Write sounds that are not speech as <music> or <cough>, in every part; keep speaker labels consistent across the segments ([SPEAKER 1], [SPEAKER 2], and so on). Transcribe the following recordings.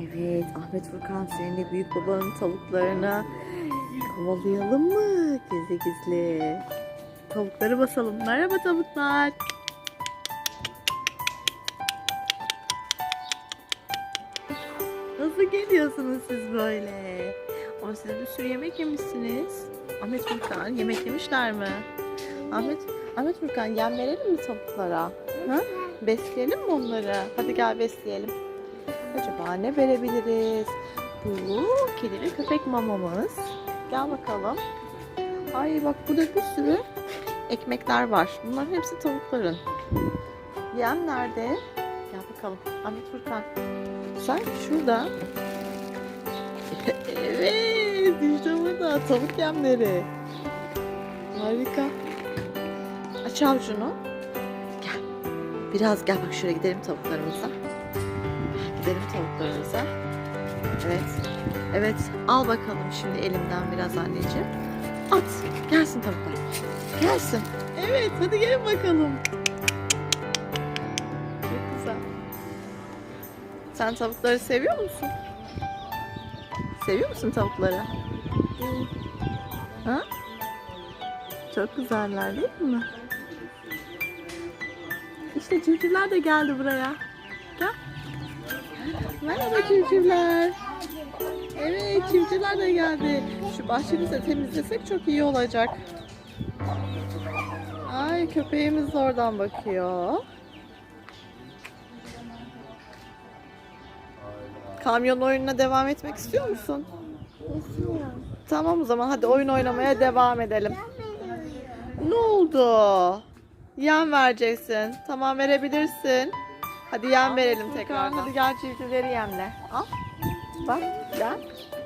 [SPEAKER 1] Evet Ahmet Furkan seninle büyük babanın tavuklarına kovalayalım mı gizli gizli? Tavukları basalım. Merhaba tavuklar. Nasıl geliyorsunuz siz böyle? Ama siz bir sürü yemek yemişsiniz. Ahmet Furkan yemek yemişler mi? Ahmet Ahmet Furkan yem verelim mi tavuklara? Ha? Besleyelim mi onları? Hadi gel besleyelim. Acaba ne verebiliriz? Bu kedi köpek mamamız. Gel bakalım. Ay bak burada bir sürü ekmekler var. Bunların hepsi tavukların. Yem nerede? Gel bakalım. Ahmet Furkan. Sen şurada. <laughs> evet işte burada tavuk yemleri. Harika. Aç avucunu. Gel. Biraz gel bak şuraya gidelim tavuklarımıza. Gidelim tavuklarımıza. Evet. Evet. Al bakalım şimdi elimden biraz anneciğim. At. Gelsin tavuklar. Gelsin. Evet. Hadi gelin bakalım. Çok güzel. Sen tavukları seviyor musun? Seviyor musun tavukları? Ha? Çok güzeller değil mi? İşte civcivler de geldi buraya. Gel. Merhaba civcivler. Evet civcivler de geldi. Şu bahçemizi de temizlesek çok iyi olacak. Ay köpeğimiz de oradan bakıyor. Kamyon oyununa devam etmek istiyor musun? Tamam o zaman hadi oyun oynamaya devam edelim. Ne oldu? Yem vereceksin. Tamam verebilirsin. Hadi yem verelim tekrar. Hadi gel civcivleri yemle. Al. Bak gel.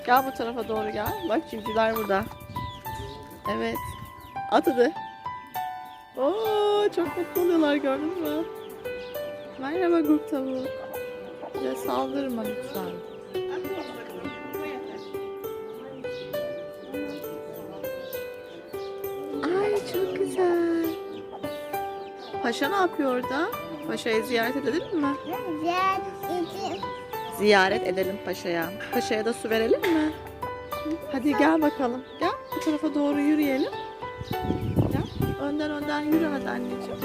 [SPEAKER 1] Gel bu tarafa doğru gel. Bak civcivler burada. Evet. At hadi. Oo, çok mutlu oluyorlar gördün mü? Merhaba grup tavuk. Ya saldırma lütfen. Paşa ne yapıyor orada? Paşa'yı ziyaret edelim mi?
[SPEAKER 2] Güzel, iki,
[SPEAKER 1] Ziyaret edelim paşaya. Paşaya da su verelim mi? Hadi gel bakalım. Gel bu tarafa doğru yürüyelim. Gel. Önden önden yürü hadi anneciğim.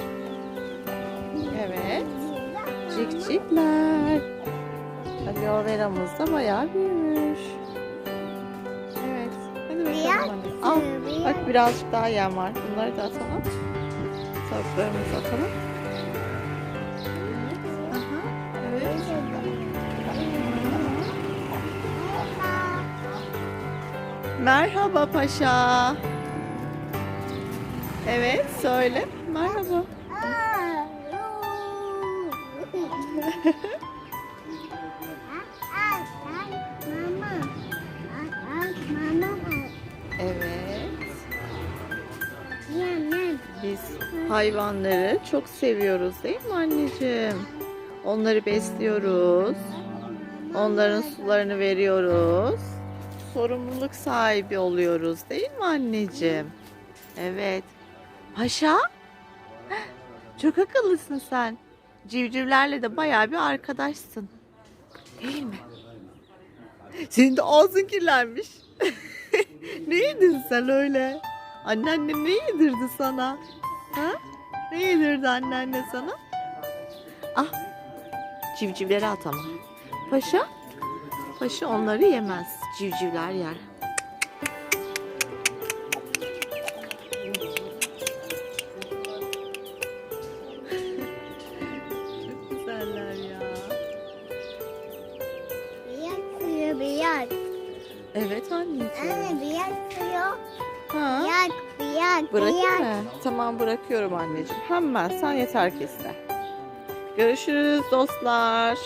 [SPEAKER 1] Evet. Cikcikler. Aloe veramız da bayağı büyümüş. Evet. Hadi bakalım anne. Al. Bak birazcık daha yem var. Bunları da atalım. Tavuklarımızı atalım. Aha, evet. Merhaba paşa. Evet söyle. Merhaba. <laughs> hayvanları çok seviyoruz değil mi anneciğim? Onları besliyoruz. Onların sularını veriyoruz. Sorumluluk sahibi oluyoruz değil mi anneciğim? Evet. Paşa? <gasps> Çok akıllısın sen. Civcivlerle de bayağı bir arkadaşsın. Değil mi? Senin de ağzın kirlenmiş. <laughs> ne yedin sen öyle? Anneanne ne yedirdi sana? Ha? Ne yedirdi anneanne sana? Ah, civcivleri at ama. Paşa? Paşa onları yemez. Civcivler yer. Çok güzeller ya. Evet anneciğim. Ha? Bırakayım mı? Tamam bırakıyorum anneciğim. Hemen sen yeter ki iste. Görüşürüz dostlar.